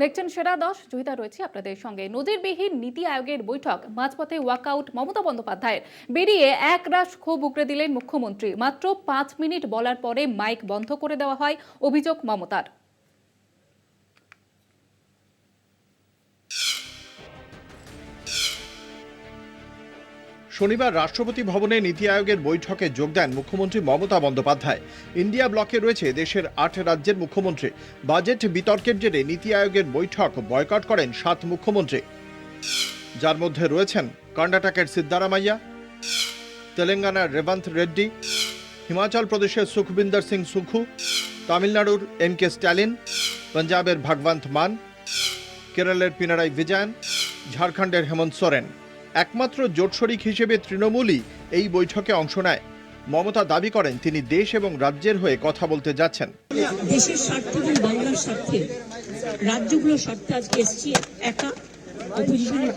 দেখছেন সেরা দশ জহিতা রয়েছে আপনাদের সঙ্গে। নজিরবিহীন নীতি আয়োগের বৈঠক, মাঝপথে ওয়াকআউট মমতা বন্দ্যোপাধ্যায়ের। বেরিয়ে এক রাশ ক্ষোভ উগড়ে দিলেন মুখ্যমন্ত্রী। মাত্র পাঁচ মিনিট বলার পরে মাইক বন্ধ করে দেওয়া হয় অভিযোগ মমতার। শনিবার রাষ্ট্রপতি ভবনে নীতি আয়োগের বৈঠকে যোগ দেন মুখ্যমন্ত্রী মমতা বন্দ্যোপাধ্যায়। ইন্ডিয়া ব্লকে রয়েছে দেশের আট রাজ্যের মুখ্যমন্ত্রী। বাজেট বিতর্কের জেরে নীতি আয়োগের বৈঠক বয়কট করেন সাত মুখ্যমন্ত্রী। যার মধ্যে রয়েছেন কর্ণাটকের সিদ্দারামাইয়া তেলেঙ্গানার রেবন্ত রেড্ডি, হিমাচল প্রদেশের সুখবিন্দর সিং সুখু, তামিলনাড়ুর এম কে স্ট্যালিন, পাঞ্জাবের ভাগবন্ত মান, কেরলের পিনারাই বিজয়ন, ঝাড়খণ্ডের হেমন্ত সোরেন। একমাত্র জোটশরিক হিসেবে তৃণমূলই এই বৈঠকে অংশ নেয়। মমতা দাবি করেন তিনি দেশ এবং রাজ্যের হয়ে কথা বলতে যাচ্ছেন। দেশের স্বার্থে এবং বাংলার স্বার্থে রাজ্যগুলোর স্বার্থে আজকে এসছি একা অপোজিশনের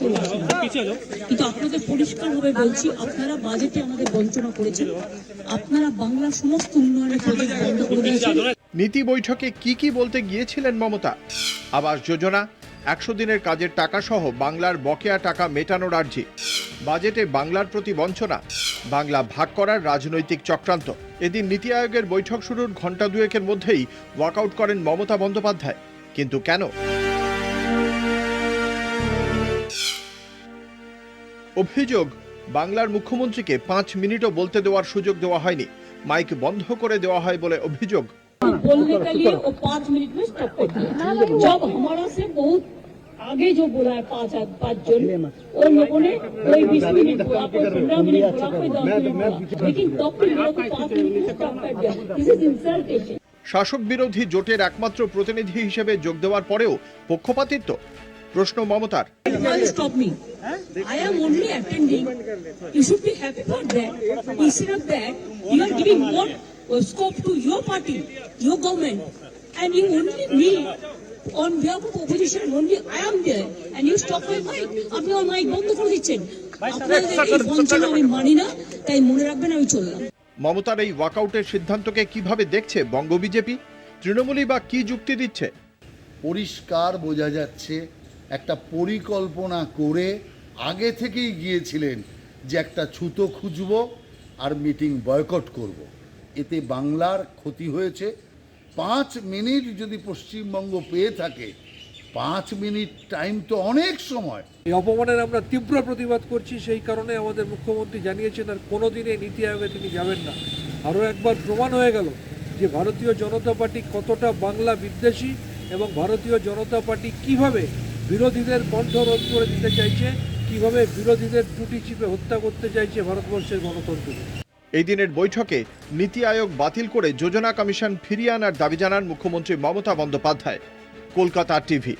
কিন্তু আপনাদের পরিষ্কারভাবে বলছি আপনারা বাজেটে আমাদের বঞ্চনা করেছেন। আপনারা বাংলার সমস্ত উন্নয়নের প্রজেক্ট বন্ধ করে দিয়েছেন। নীতি বৈঠকে কি কি বলতে গিয়েছিলেন মমতা? আবাস যোজনা একশো দিনের কাজের টাকা সহ বাংলার বকেয়া টাকা মেটানোর আর্জি। বাজেটে বাংলার প্রতি বঞ্চনা। বাংলা ভাগ করার রাজনৈতিক চক্রান্ত। এদিন নীতি আয়োগের বৈঠক শুরুর ঘণ্টা দুয়েকের মধ্যেই ওয়াকআউট করেন মমতা বন্দ্যোপাধ্যায়। কিন্তু কেন? অভিযোগ, বাংলার মুখ্যমন্ত্রীকে পাঁচ মিনিটও বলতে দেওয়ার সুযোগ দেওয়া হয়নি। মাইক বন্ধ করে দেওয়া হয় বলে অভিযোগ बोलने के लिए वो पाँच मिनट में स्टॉप कर दिया जब हमारा से बहुत आगे जो बोला है पाँच पाँच जन उन लोगों ने कोई बीस मिनट बोला कोई पंद्रह मिनट बोला कोई दस मिनट बोला लेकिन तब भी लोगों को पाँच मिनट में स्टॉप कर दिया दिस इज इंसल्टेशन শাসক বিরোধী জোটের একমাত্র প্রতিনিধি হিসেবে যোগ দেওয়ার পরেও পক্ষপাতিত্ব প্রশ্ন মমতার Can't stop me. I am only attending. You should be happy for that. Instead of that, you are giving more uh, scope to your party, your government, and you only me on behalf of opposition. Only I am there, and you stop my mic. আপনি আমার mic বন্ধ করে দিচ্ছেন আপনাদের এই বঞ্চনা আমি মানি না তাই মনে রাখবেন আমি চললাম মমতার এই ওয়াকআউটের সিদ্ধান্তকে কীভাবে দেখছে বঙ্গ বিজেপি তৃণমূলই বা কি যুক্তি দিচ্ছে পরিষ্কার বোঝা যাচ্ছে একটা পরিকল্পনা করে আগে থেকেই গিয়েছিলেন যে একটা ছুতো খুঁজব আর মিটিং বয়কট করব। এতে বাংলার ক্ষতি হয়েছে। পাঁচ মিনিট যদি পশ্চিমবঙ্গ পেয়ে থাকে, পাঁচ মিনিট টাইম তো অনেক সময়। এই অপমানের আমরা তীব্র প্রতিবাদ করছি, সেই কারণে আমাদের মুখ্যমন্ত্রী জানিয়েছেন আর কোনোদিনে নীতি আয়োগে তিনি যাবেন না। আরও একবার প্রমাণ হয়ে গেল যে ভারতীয় জনতা পার্টি কতটা বাংলা বিদ্বেষী এবং ভারতীয় জনতা পার্টি কীভাবে বিরোধীদের কণ্ঠ রোধ করে দিতে চাইছে, কীভাবে বিরোধীদের টুটি চিপে হত্যা করতে চাইছে ভারতবর্ষের গণতন্ত্রকে। এই দিনের বৈঠকে নীতি আয়োগ বাতিল করে যোজনা কমিশন ফিরিয়ে আনার দাবি জানান মুখ্যমন্ত্রী মমতা বন্দ্যোপাধ্যায়। কলকাতা টিভি।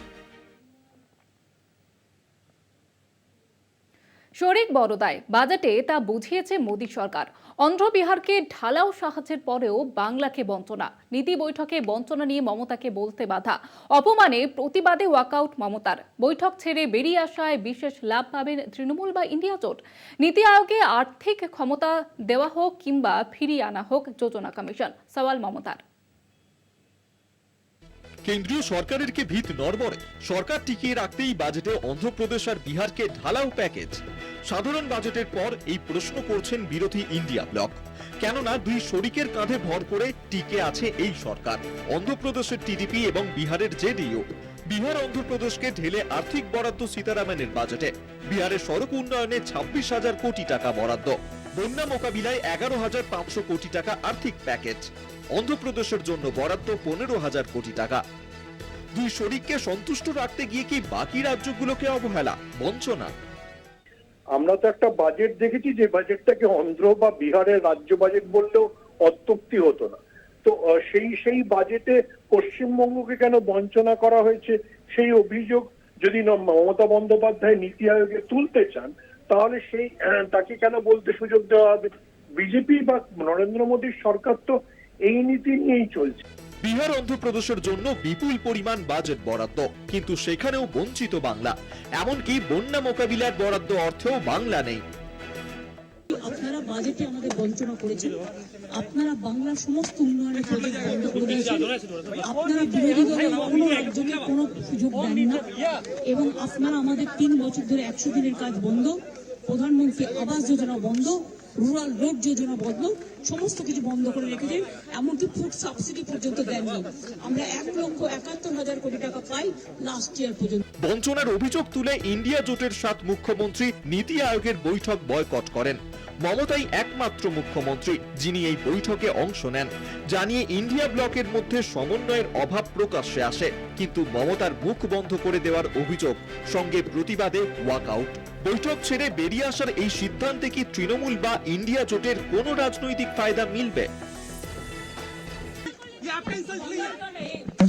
শরিক বড়দায় বাজেটে তা বুঝিয়েছে মোদী সরকার। অন্ধ্রবিহারকে ঢালাও সাহায্যের পরেও বাংলাকে বঞ্চনা। নীতি বৈঠকে বঞ্চনা নিয়ে মমতাকে বলতে বাধা। অপমানে প্রতিবাদে ওয়াকআউট মমতার। বৈঠক ছেড়ে বেরিয়ে আসায় বিশেষ লাভ পাবেন তৃণমূল বা ইন্ডিয়া জোট। নীতি আয়োগে আর্থিক ক্ষমতা দেওয়া হোক কিংবা ফিরিয়ে আনা হোক যোজনা কমিশন। সওয়াল মমতার। কেন্দ্রীয় সরকারের কে ভিত নড়বড়ে। সরকার টিকিয়ে রাখতেই বাজেটে অন্ধ্রপ্রদেশ আর বিহারকে ঢালাও প্যাকেজ সাধারণ বাজেটের পর এই প্রশ্ন করছেন বিরোধী ইন্ডিয়া ব্লক। কেননা দুই শরিকের কাঁধে ভর করে টিকে আছে এই সরকার, অন্ধ্রপ্রদেশের টিডিপি এবং বিহারের জেডিইউ বিহার অন্ধ্রপ্রদেশকে ঢেলে আর্থিক বরাদ্দ সীতারামনের বাজেটে। বিহারের সড়ক উন্নয়নে ছাব্বিশ হাজার কোটি টাকা বরাদ্দ। বন্যা মোকাবিলায় এগারো হাজার পাঁচশো কোটি টাকা আর্থিক প্যাকেজ। অন্ধ্রপ্রদেশের জন্য বরাদ্দ পনেরো হাজার কোটি টাকা। দুই শরিককে সন্তুষ্ট রাখতে গিয়ে কি বাকি রাজ্যগুলোকে অবহেলা? বঞ্চনা। আমরা তো একটা বাজেট দেখেছি, যে বাজেটটাকে অন্ধ্র বা বিহারের রাজ্য বাজেট বললেও অত্যুক্তি হতো না। তো সেই সেই বাজেটে পশ্চিমবঙ্গকে কেন বঞ্চনা করা হয়েছে? সেই অভিযোগ যদি মমতা বন্দ্যোপাধ্যায় নীতি আয়োগে তুলতে চান তাহলে সেই তাকে কেন বলতে সুযোগ দেওয়া হবে? বিজেপি বা নরেন্দ্র মোদীর সরকার তো এই নীতি নিয়েই চলছে। বিহার অন্ধ্রপ্রদেশের জন্য বিপুল পরিমাণ বাজেট বরাদ্দ কিন্তু সেখানেও বঞ্চিত বাংলা। এমনকি বন্যা মোকাবিলার বরাদ্দ অর্থেও বাংলা নেই। আপনারা বাজেটে আমাদের বঞ্চনা করেছেন। আপনারা বাংলার সমস্ত উন্নয়নের প্রজেক্ট বন্ধ করে দিয়েছেন। আপনারা বিরোধী দলের কোনো রাজ্যকে কোনো সুযোগ দেন না এবং আপনারা আমাদের তিন বছর ধরে একশো দিনের কাজ বন্ধ। প্রধানমন্ত্রী আবাস যোজনা বন্ধ রুরাল রোড যোজনা বন্ধ সমস্ত কিছু বন্ধ করে রেখেছেন এমনকি ফুড সাবসিডি পর্যন্ত দেননি। আমরা এক লক্ষ একাত্তর হাজার কোটি টাকা পাই লাস্ট ইয়ার পর্যন্ত। বঞ্চনার অভিযোগ তুলে ইন্ডিয়া জোটের সাত মুখ্যমন্ত্রী নীতি আয়োগের বৈঠক বয়কট করেন। মমতাই একমাত্র মুখ্যমন্ত্রী, যিনি এই বৈঠকে অংশ নেন। জানিয়ে ইন্ডিয়া ব্লকের মধ্যে সমন্বয়ের অভাব প্রকাশ্যে আসে, কিন্তু মমতার মুখ বন্ধ করে দেওয়ার অভিযোগ সঙ্গে প্রতিবাদে ওয়াকআউট বৈঠক ছেড়ে বেরিয়ে আসার এই সিদ্ধান্তে কি তৃণমূল বা ইন্ডিয়া জোটের কোনো রাজনৈতিক ফায়দা মিলবে।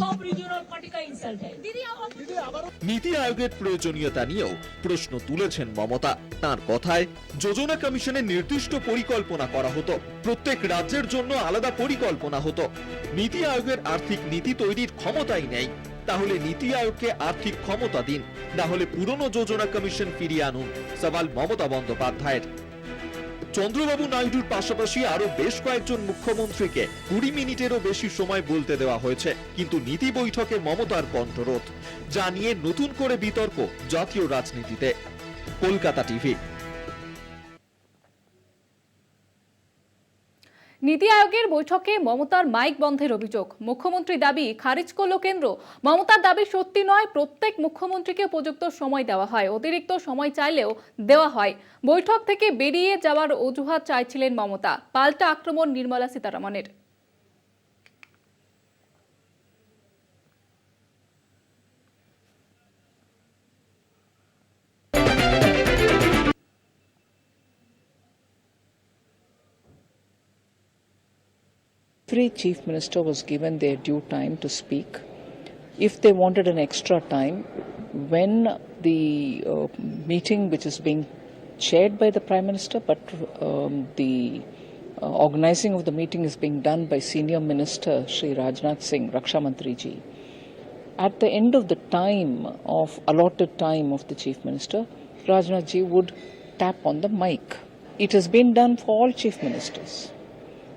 সব রিজিওনাল পার্টি কা ইনসাল্ট है। নীতি আয়োগের প্রয়োজনীয়তা নিয়েও প্রশ্ন তুলেছেন মমতা। তার কথায় যোজনা কমিশনের নির্দিষ্ট পরিকল্পনা করা হতো। প্রত্যেক রাজ্যের জন্য আলাদা পরিকল্পনা হতো। নীতি আয়োগের আর্থিক নীতি তৈরির ক্ষমতাই নেই। তাহলে নীতি আয়োগকে আর্থিক ক্ষমতা দিন। না হলে পুরনো যোজনা কমিশন ফিরিয়ে আনুন। সওয়াল মমতা বন্দ্যোপাধ্যায়ের। চন্দ্রবাবু নাইডুর পাশাপাশি আরও বেশ কয়েকজন মুখ্যমন্ত্রীকে কুড়ি মিনিটেরও বেশি সময় বলতে দেওয়া হয়েছে, কিন্তু নীতি বৈঠকে মমতার কণ্ঠরোধ। যা নিয়ে নতুন করে বিতর্ক জাতীয় রাজনীতিতে। কলকাতা টিভি নীতি আয়োগের বৈঠকে মমতার মাইক বন্ধের অভিযোগ। মুখ্যমন্ত্রী দাবি, খারিজ করল কেন্দ্র। মমতার দাবি সত্যি নয়, প্রত্যেক মুখ্যমন্ত্রীকে উপযুক্ত সময় দেওয়া হয়। অতিরিক্ত সময় চাইলেও দেওয়া হয়। বৈঠক থেকে বেরিয়ে যাওয়ার অজুহাত চাইছিলেন মমতা। পাল্টা আক্রমণ Nirmala সীতারামনের। Every chief minister was given their due time to speak. If they wanted an extra time, when the uh, meeting, which is being chaired by the prime minister, but um, the uh, organizing of the meeting is being done by senior minister Sri Rajnath Singh, Raksha Mantri ji. At the end of the time of allotted time of the chief minister, Rajnath ji would tap on the mic. It has been done for all chief ministers.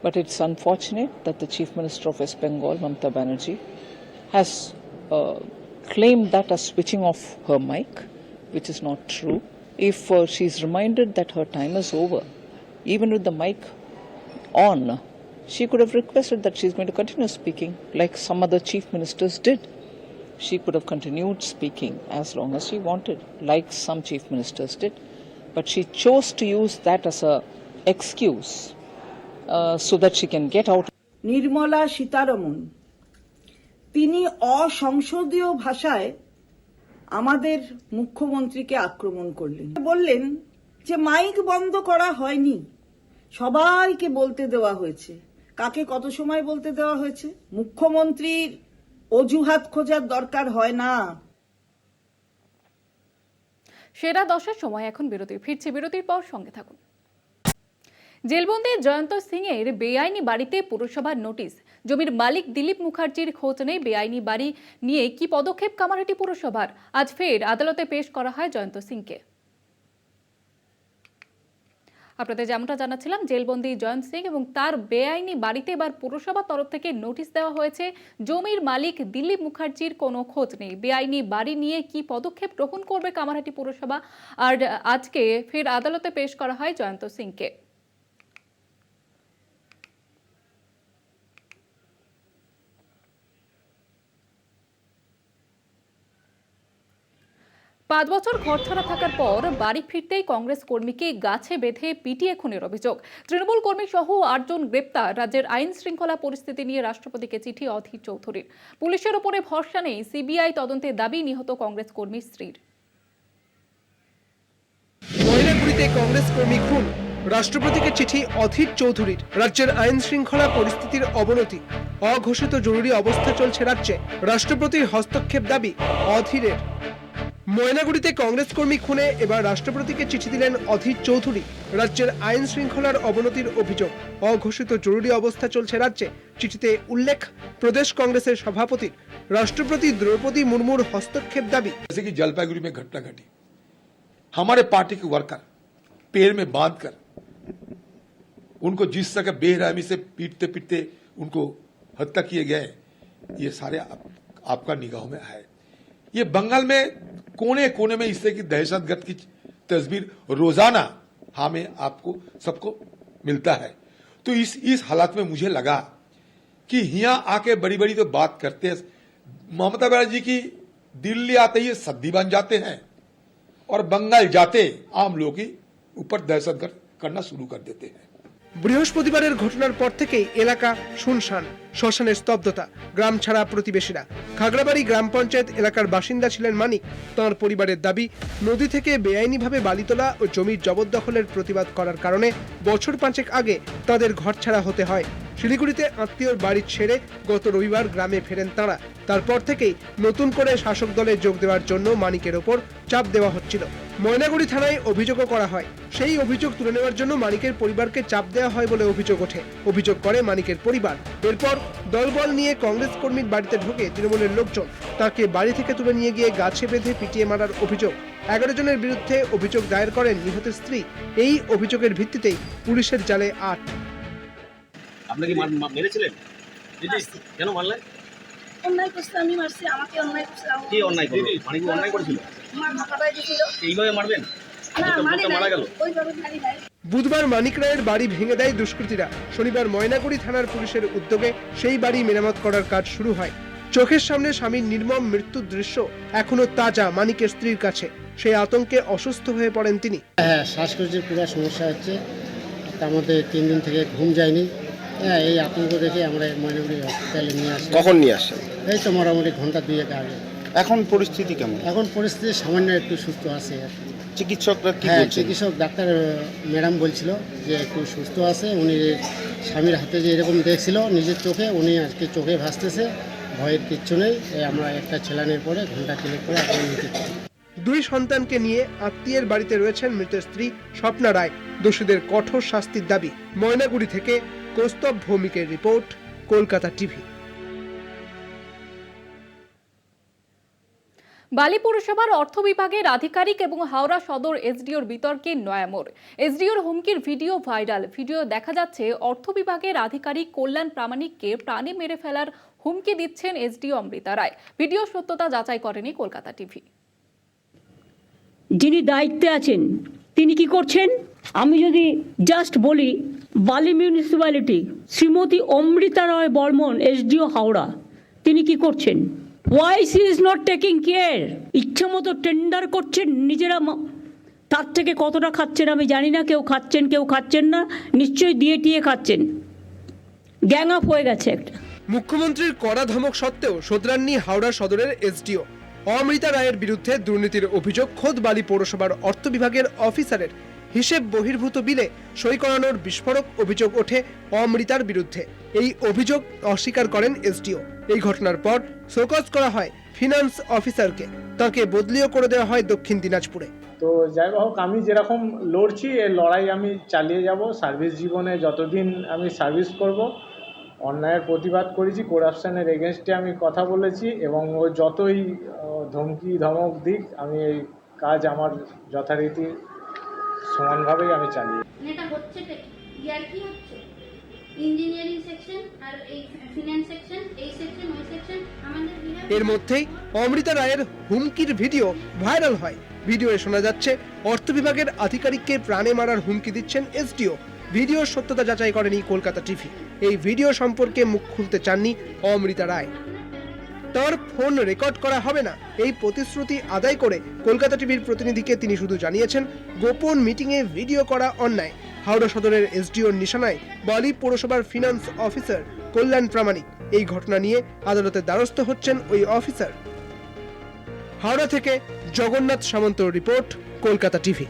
But it's unfortunate that the Chief Minister of West Bengal, Mamata Banerjee, has uh, claimed that as switching off her mic, which is not true. If uh, she's reminded that her time is over, even with the mic on, she could have requested that she's going to continue speaking like some other chief ministers did. She could have continued speaking as long as she wanted, like some chief ministers did. But she chose to use that as a excuse so that she can get out. Nirmala Sitharaman তিনি অসংসদীয় ভাষায় আমাদের মুখ্যমন্ত্রীকে আক্রমণ করলেন। বললেন যে mic বন্ধ করা হয়নি। সবাইকে বলতে দেওয়া হয়েছে। কাকে কত সময় বলতে দেওয়া হয়েছে? মুখ্যমন্ত্রীর অজুহাত খোঁজার দরকার হয় না। সেরা দশের সময় এখন বিরতি ফিরছে বিরতির পর সঙ্গে থাকুন। জেলবন্দি জয়ন্ত সিং এর বেআইনি বাড়িতে পুরসভার নোটিশ। জমির মালিক দিলীপ মুখার্জির খোঁজ নেই বেআইনি বাড়ি নিয়ে কি পদক্ষেপ কামারহাটি পুরসভার? আজ ফের আদালতে পেশ করা হয় জয়ন্ত সিংকে। আপনাদের যেমনটা জানাচ্ছিলাম, জেলবন্দি জয়ন্ত সিং এবং তার বেআইনি বাড়িতে এবার পুরসভার তরফ থেকে নোটিশ দেওয়া হয়েছে। জমির মালিক দিলীপ মুখার্জির কোনো খোঁজ নেই। বেআইনি বাড়ি নিয়ে কি পদক্ষেপ গ্রহণ করবে কামারহাটি পুরসভা? আর আজকে ফের আদালতে পেশ করা হয় জয়ন্ত সিংকে। পাঁচ বছর ঘরছাড়া থাকার পর বাড়ি ফিরতেই কংগ্রেস কর্মীকে গাছে বেঁধে পিটিয়ে খুনের অভিযোগ। তৃণমূল কর্মী সহ আটজন গ্রেপ্তার। রাজ্যের আইন শৃঙ্খলা পরিস্থিতি নিয়ে রাষ্ট্রপতিকে চিঠি অধীর চৌধুরীর। পুলিশের ওপরে ভরসা নেই। সিবিআই তদন্তের দাবি, নিহত কংগ্রেস কর্মীর স্ত্রীর। কংগ্রেস কর্মী খুন। রাষ্ট্রপতিকে চিঠি অধীর চৌধুরীর। রাজ্যের আইন শৃঙ্খলা পরিস্থিতির অবনতি। অঘোষিত জরুরি অবস্থা চলছে রাজ্যে। রাষ্ট্রপতির হস্তক্ষেপ দাবি অধীরের। ময়নাগুড়িতে কংগ্রেস কর্মী খুনে এবার রাষ্ট্রপতিকে চিঠি দিলেন অধীর চৌধুরী রাজ্যের আইন শৃঙ্খলার অবনতির অভিযোগ অঘোষিত জরুরি অবস্থা চলছে রাজ্যে চিঠিতে উল্লেখ প্রদেশ কংগ্রেসের সভাপতির রাষ্ট্রপতি দ্রৌপদী মুর্মুর হস্তক্ষেপ দাবি जैसे कि जलपाईगुड़ी में घटना घटी हमारे पार्टी के वर्कर पेड़ में बांधकर उनको जिस तरह बेरहमी से पीटते पीटते उनको हत्या किए गए ये सारे आप, आपका निगाहों में है ये बंगाल में कोने कोने में इस तरह की दहशतगर्द की तस्वीर रोज़ाना हमें आपको, सबको मिलता है। तो इस इस हालात में मुझे लगा कि यहाँ आके बड़ी बड़ी तो बात करते हैं। ममता बनर्जी की दिल्ली आते ही सद्दी बन जाते हैं और बंगाल जाते आम लोग ही ऊपर दहशतगर्द करना शुरू कर देते हैं। বৃহস্পতিবারের ঘটনার পর থেকেই এলাকা শুনশান, শ্মশানের স্তব্ধতা, গ্রাম ছাড়া প্রতিবেশীরা। খাগড়াবাড়ি গ্রাম পঞ্চায়েত এলাকার বাসিন্দা ছিলেন মানিক। তাঁর পরিবারের দাবি, নদী থেকে বেআইনিভাবে বালি তোলা ও জমির জবরদখলের প্রতিবাদ করার কারণে বছর পাঁচেক আগে তাদের ঘর ছাড়া হতে হয়। শিলিগুড়িতে আত্মীয়র বাড়ি ছেড়ে গত রবিবার গ্রামে ফেরেন তাঁরা। তারপর থেকেই নতুন করে শাসক দলে যোগ দেওয়ার জন্য মানিকের ওপর চাপ দেওয়া হচ্ছিল। ময়নাগুড়ি থানায় অভিযোগও করা হয়। সেই অভিযোগ তুলে নেওয়ার জন্য মানিকের পরিবারকে চাপ দেওয়া হয় বলে অভিযোগ ওঠে। অভিযোগ করে মানিকের পরিবার। এরপর দলবল নিয়ে কংগ্রেস কর্মীর বাড়িতে ঢুকে তৃণমূলের লোকজন। তাকে বাড়ি থেকে তুলে নিয়ে গিয়ে গাছে বেঁধে পিটিয়ে মারার অভিযোগ। এগারো জনের বিরুদ্ধে অভিযোগ দায়ের করেন নিহতের স্ত্রী। এই অভিযোগের ভিত্তিতেই পুলিশের জালে আট। আপনাকে মার- মেরেছিলেন? কেন মারলেন? অন্যায় করছে আমি মারছি আমাকে অন্যায় করছে কি অন্যায় করল? মানিক অন্যায় করেছিল? আমার মাথা পায়ে দিছিল এইভাবে মারবেন? না মারি মারা গেল। ওইভাবে মারি নাই। বুধবার মানিক রায়ের বাড়ি ভেঙে দেয় দুষ্কৃতীরা। শনিবার ময়নাগুড়ি থানার পুলিশের উদ্যোগে সেই বাড়ি মেরামত করার কাজ শুরু হয়। চোখের সামনে স্বামীর নির্মম মৃত্যুর দৃশ্য এখনও তাজা মানিকের স্ত্রীর কাছে। সেই আতঙ্কে অসুস্থ হয়ে পড়েন তিনি। হ্যাঁ শ্বাসকষ্টের পুরো সমস্যা হচ্ছে। তার মধ্যে তিন দিন থেকে ঘুম যায়নি। হ্যাঁ এই আতঙ্ক দেখে আমরা ময়নাগুড়ি হসপিটালে নিয়ে আসি কখন নিয়ে আসেন এই তো মোটামুটি ঘণ্টা দুয়েক আগে। এখন পরিস্থিতি কেমন? এখন পরিস্থিতি সামান্য একটু সুস্থ আছে। আর চিকিৎসকরা কি হ্যাঁ চিকিৎসক ডাক্তার ম্যাডাম বলছিল যে একটু সুস্থ আছে। উনি স্বামীর হাতে যে এরকম দেখছিল নিজের চোখে উনি আজকে চোখে ভাসতেছে। ভয়ের কিচ্ছু নেই। এই আমরা একটা ছেলানের পরে ঘণ্টা পরে এখন নিতে দুই সন্তানকে নিয়ে আত্মীয়ের বাড়িতে রয়েছেন মৃতের স্ত্রী স্বপ্না রায় দোষীদের কঠোর শাস্তির দাবি ময়নাগুড়ি থেকে কৌস্তব ভৌমিকের রিপোর্ট কলকাতা টিভি। বালি পুরসভার অর্থ বিভাগের আধিকারিক এবং হাওড়া সদর এসডিওর বিতর্কে নয়ামোর এসডিওর হুমকির ভিডিও ভাইরাল। ভিডিও দেখা যাচ্ছে অর্থ বিভাগের আধিকারিক কল্যাণ প্রামাণিককে প্রাণে মেরে ফেলার হুমকি দিচ্ছেন এসডিও অমৃতা রায়। ভিডিও সত্যতা যাচাই করেনি কলকাতা টিভি। যিনি দায়িত্বে আছেন তিনি কি করছেন? আমি যদি জাস্ট বলি, বালি মিউনিসিপ্যালিটি শ্রীমতী অমৃতা রয় বর্মন, এসডিও হাওড়া, তিনি কি করছেন? Why she is not taking care ইচ্ছা মতো টেন্ডার করছেন নিজেরা তার থেকে কতটা খাচ্ছেন আমি জানি না, কেউ খাচ্ছেন কেউ খাচ্ছেন না, নিশ্চয়ই দিয়ে টিয়ে খাচ্ছেন। গ্যাং আপ হয়ে গেছে একটা। মুখ্যমন্ত্রীর কড়া ধমক সত্ত্বেও শোধরাননি হাওড়া সদরের এসডিও অমৃতা রায়ের বিরুদ্ধে দুর্নীতির অভিযোগ খোদ বালি পৌরসভার অর্থ বিভাগের অফিসারের হিসেব বহির্ভূত বিলে সই করানোর বিস্ফোরক অভিযোগ ওঠে অমৃতার বিরুদ্ধে। এই অভিযোগ অস্বীকার করেন এসডিও। এই ঘটনার পর শোকজ করা হয় ফিনান্স অফিসারকে। তাকে বদলিও করে দেওয়া হয় দক্ষিণ দিনাজপুরে। তো যাই হোক, আমি যেরকম লড়ছি এই লড়াই আমি চালিয়ে যাব, সার্ভিস জীবনে যতদিন আমি সার্ভিস করব, অন্যায়ের প্রতিবাদ করেছি করাপশনের এগেনস্টে আমি কথা বলেছি, এবং ও যতই ধমকি ধমক দিক, আমি এই কাজ আমার যথারীতি সমানভাবেই আমি চালিয়ে এটা হচ্ছে ইয়ার কি হচ্ছে? ইঞ্জিনিয়ারিং সেকশন আর এই ফিনান্স সেকশন এই সেকশন ওই সেকশন আমাদের এর মধ্যেই অমৃতা রায়ের হুমকির ভিডিও ভাইরাল হয়। ভিডিওয়ে শোনা যাচ্ছে অর্থ বিভাগের আধিকারিককে প্রাণে মারার হুমকি দিচ্ছেন এসডিও। ভিডিওর সত্যতা যাচাই করেনি কলকাতা টিভি। এই ভিডিও সম্পর্কে মুখ খুলতে চাননি অমৃতা রায়। তার ফোন রেকর্ড করা হবে না। এই প্রতিশ্রুতি আদায় করে কলকাতা টিভির প্রতিনিধিকে তিনি শুধু জানিয়েছেন, গোপন মিটিংয়ে ভিডিও করা অন্যায়। হাওড়া সদরের এসডিওর নিশানায় বালি পৌরসভার ফিনান্স অফিসার কল্যাণ প্রামাণিক। এই ঘটনা নিয়ে আদালতের দ্বারস্থ হচ্ছেন ওই অফিসার হাওড়া থেকে জগন্নাথ সামন্ত রিপোর্ট, কলকাতা টিভি।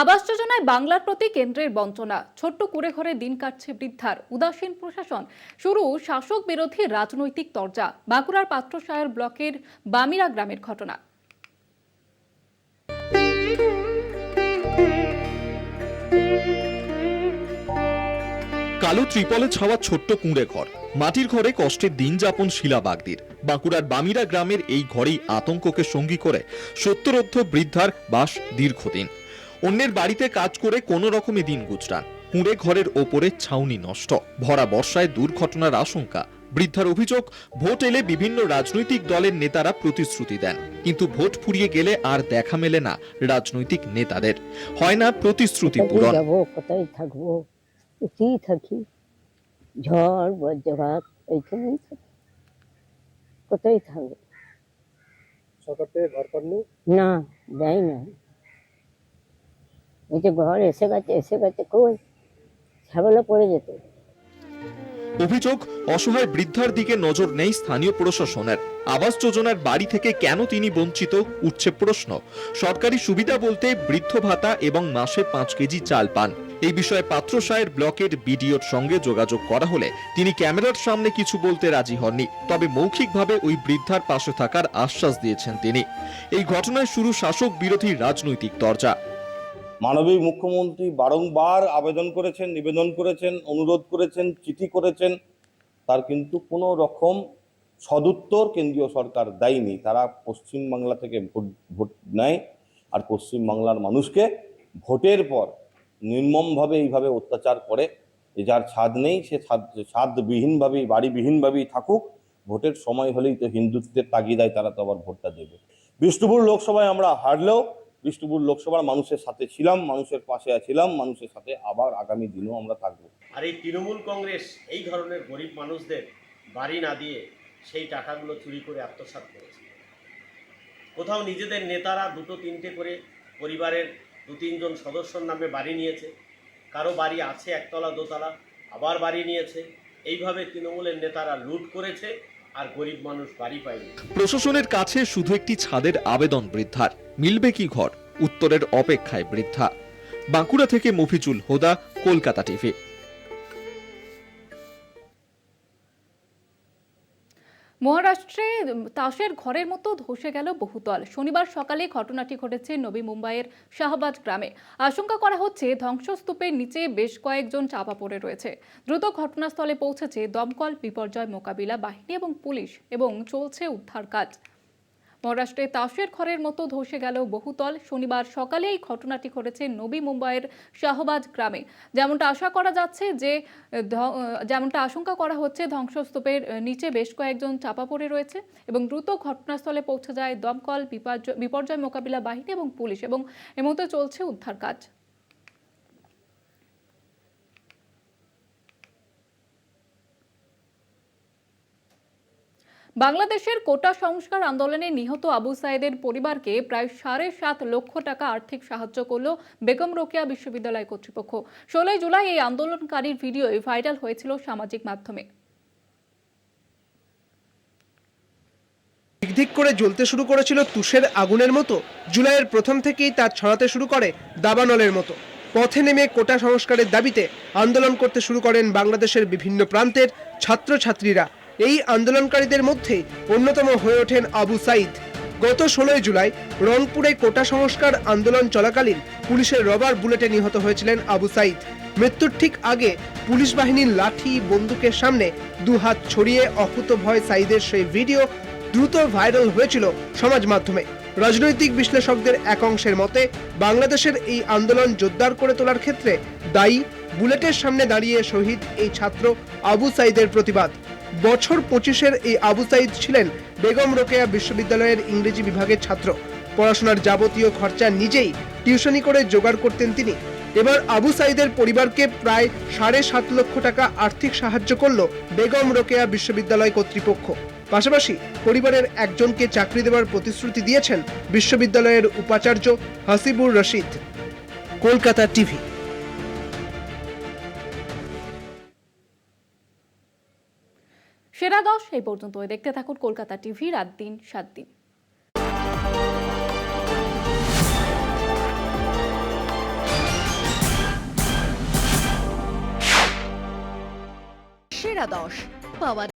আবাস যোজনায় বাংলার প্রতি কেন্দ্রের বঞ্চনা। ছোট্ট কুড়ে ঘরে দিন কাটছে বৃদ্ধার। উদাসীন প্রশাসন। শুরু শাসক বিরোধী রাজনৈতিক তরজা। বাঁকুড়ার পাত্রসায়র ব্লকের বামিরা গ্রামের ঘটনা। কালো ত্রিপলে ছাওয়া ছোট্ট কুঁড়ে ঘর। মাটির ঘরে কষ্টের দিন যাপন শিলা বাগদির। বাঁকুড়ার বামিরা গ্রামের এই ঘরেই আতঙ্ককে সঙ্গী করে সত্তরোদ্ধ বৃদ্ধার বাস দীর্ঘদিন। অন্যের বাড়িতে কাজ করে কোনো রকমে দিন গুজরান। কুঁড়ে ঘরের ওপরে ছাউনি নষ্ট। ভরা বর্ষায় দুর্ঘটনার আশঙ্কা। বৃদ্ধার অভিযোগ ভোট এলে বিভিন্ন রাজনৈতিক দলের নেতারা প্রতিশ্রুতি দেন। কিন্তু ভোট ফুরিয়ে গেলে আর দেখা মেলে না রাজনৈতিক নেতাদের। হয় না প্রতিশ্রুতি পূরণ। যাব কোথায় থাকব? থাকি? ঝড় বজ্রপাত এইখানেই থাকি কোথায় থাকব? সরকার থেকে ঘর না দেয় না যে ঘর এসে গেছে এসে গেছে, কই? ঝামেলা পড়ে যেত। অভিযোগ, অসহায় বৃদ্ধার দিকে নজর নেই স্থানীয় প্রশাসনের। আবাস যোজনার বাড়ি থেকে কেন তিনি বঞ্চিত, উঠছে প্রশ্ন। সরকারি সুবিধা বলতে বৃদ্ধ ভাতা এবং মাসে পাঁচ কেজি চাল পান। এই বিষয়ে পাত্রসায়ের ব্লকের বিডিওর সঙ্গে যোগাযোগ করা হলে তিনি ক্যামেরার সামনে কিছু বলতে রাজি হননি। তবে মৌখিকভাবে ওই বৃদ্ধার পাশে থাকার আশ্বাস দিয়েছেন তিনি। এই ঘটনায় শুরু শাসক বিরোধী রাজনৈতিক তরজা। মানবিক মুখ্যমন্ত্রী বারংবার আবেদন করেছেন, নিবেদন করেছেন, অনুরোধ করেছেন, চিঠি করেছেন। তার কিন্তু কোনো রকম সদুত্তর কেন্দ্রীয় সরকার দেয়নি। তারা পশ্চিমবাংলা থেকে ভোট ভোট নেয় আর পশ্চিমবাংলার মানুষকে ভোটের পর নির্মমভাবে এইভাবে অত্যাচার করে। যে যার ছাদ নেই, সে ছাদ, ছাদবিহীনভাবেই, বাড়িবিহীনভাবেই থাকুক। ভোটের সময় হলেই তো হিন্দুত্বের তাগিদায় তারা তো আবার ভোটটা দেবে। বিষ্ণুপুর লোকসভায় আমরা হারলেও বিষ্ণুপুর লোকসভার মানুষের সাথে ছিলাম, মানুষের পাশে ছিলাম, মানুষের সাথে আবার আগামী দিনেও আমরা থাকব। আর এই তৃণমূল কংগ্রেস, এই ধরনের গরিব মানুষদের বাড়ি না দিয়ে সেই টাকাগুলো চুরি করে আত্মসাৎ করেছে। কোথাও নিজেদের নেতারা দুটো তিনটে করে পরিবারের দু তিনজন সদস্যর নামে বাড়ি নিয়েছে। কারও বাড়ি আছে একতলা দোতলা, আবার বাড়ি নিয়েছে। এইভাবে তৃণমূলের নেতারা লুট করেছে। আর গরিব মানুষ বাড়ি পায়নি। প্রশাসনের কাছে শুধু একটি ছাদের আবেদন বৃদ্ধার। মিলবে কি ঘর? উত্তরের অপেক্ষায় বৃদ্ধা। বাঁকুড়া থেকে মফিজুল হোদা, কলকাতা টিভি। মহারাষ্ট্রে তাসের ঘরের মতো ধসে গেল বহুতল। শনিবার সকালে ঘটনাটি ঘটেছে নবী মুম্বাইয়ের শাহবাজ গ্রামে। আশঙ্কা করা হচ্ছে ধ্বংসস্তূপের নিচে বেশ কয়েকজন চাপা পড়ে রয়েছে। দ্রুত ঘটনাস্থলে পৌঁছেছে দমকল বিপর্যয় মোকাবিলা বাহিনী এবং পুলিশ এবং চলছে উদ্ধার কাজ মহারাষ্ট্রে তাসের ঘরের মতো ধসে গেল বহুতল। শনিবার সকালে এই ঘটনাটি ঘটেছে নবী মুম্বাইয়ের শাহবাজ গ্রামে। যেমনটা আশা করা যাচ্ছে যে যেমনটা আশঙ্কা করা হচ্ছে, ধ্বংসস্তূপের নিচে বেশ কয়েকজন চাপা পড়ে রয়েছে এবং দ্রুত ঘটনাস্থলে পৌঁছে যায় দমকল বিপর্যয় মোকাবিলা বাহিনী এবং পুলিশ এবং এর মতো চলছে উদ্ধার কাজ। বাংলাদেশের কোটা সংস্কার আন্দোলনে নিহত আবু সাইদের পরিবারকে প্রায় সাড়ে সাত লক্ষ টাকা আর্থিক সাহায্য করল বেগম রোকেয়া বিশ্ববিদ্যালয় কর্তৃপক্ষ। ষোলোই জুলাই এই আন্দোলনকারীর ভিডিও ভাইরাল হয়েছিল সামাজিক মাধ্যমে। ধিক করে জ্বলতে শুরু করেছিল তুষের আগুনের মতো। জুলাইয়ের প্রথম থেকেই তা ছড়াতে শুরু করে দাবানলের মতো। পথে নেমে কোটা সংস্কারের দাবিতে আন্দোলন করতে শুরু করেন বাংলাদেশের বিভিন্ন প্রান্তের ছাত্রছাত্রীরা। এই আন্দোলনকারীদের মধ্যে অন্যতম হয়ে ওঠেন আবু সাইদ। গত ষোলোই জুলাই রংপুরে কোটা সংস্কার আন্দোলন চলাকালীন পুলিশের রবার বুলেটে নিহত হয়েছিলেন আবু সাইদ। মৃত্যুর ঠিক আগে পুলিশ বাহিনীর লাঠি, বন্দুকের সামনে দুহাত ছড়িয়ে অকুত ভয় সাইদের সেই ভিডিও দ্রুত ভাইরাল হয়েছিল সমাজ মাধ্যমে। রাজনৈতিক বিশ্লেষকদের এক অংশের মতে, বাংলাদেশের এই আন্দোলন জোরদার করে তোলার ক্ষেত্রে দায়ী, বুলেটের সামনে দাঁড়িয়ে শহীদ এই ছাত্র আবু সাইদের প্রতিবাদ। বছর পঁচিশের এই আবু সাইদ ছিলেন বেগম রোকেয়া বিশ্ববিদ্যালয়ের ইংরেজি বিভাগের ছাত্র। পড়াশোনার যাবতীয় খরচা নিজেই টিউশনি করে জোগাড় করতেন তিনি। এবার আবু সাইদের পরিবারকে প্রায় সাড়ে সাত লক্ষ টাকা আর্থিক সাহায্য করল বেগম রোকেয়া বিশ্ববিদ্যালয় কর্তৃপক্ষ। পাশাপাশি পরিবারের একজনকে চাকরি দেওয়ার প্রতিশ্রুতি দিয়েছেন বিশ্ববিদ্যালয়ের উপাচার্য হাসিবুর রশিদ। কলকাতা টিভি সেরা দশ এই পর্যন্ত দেখতে থাকুন কলকাতা টিভি রাত দিন, সাত দিন। সেরা দশ পাওয়া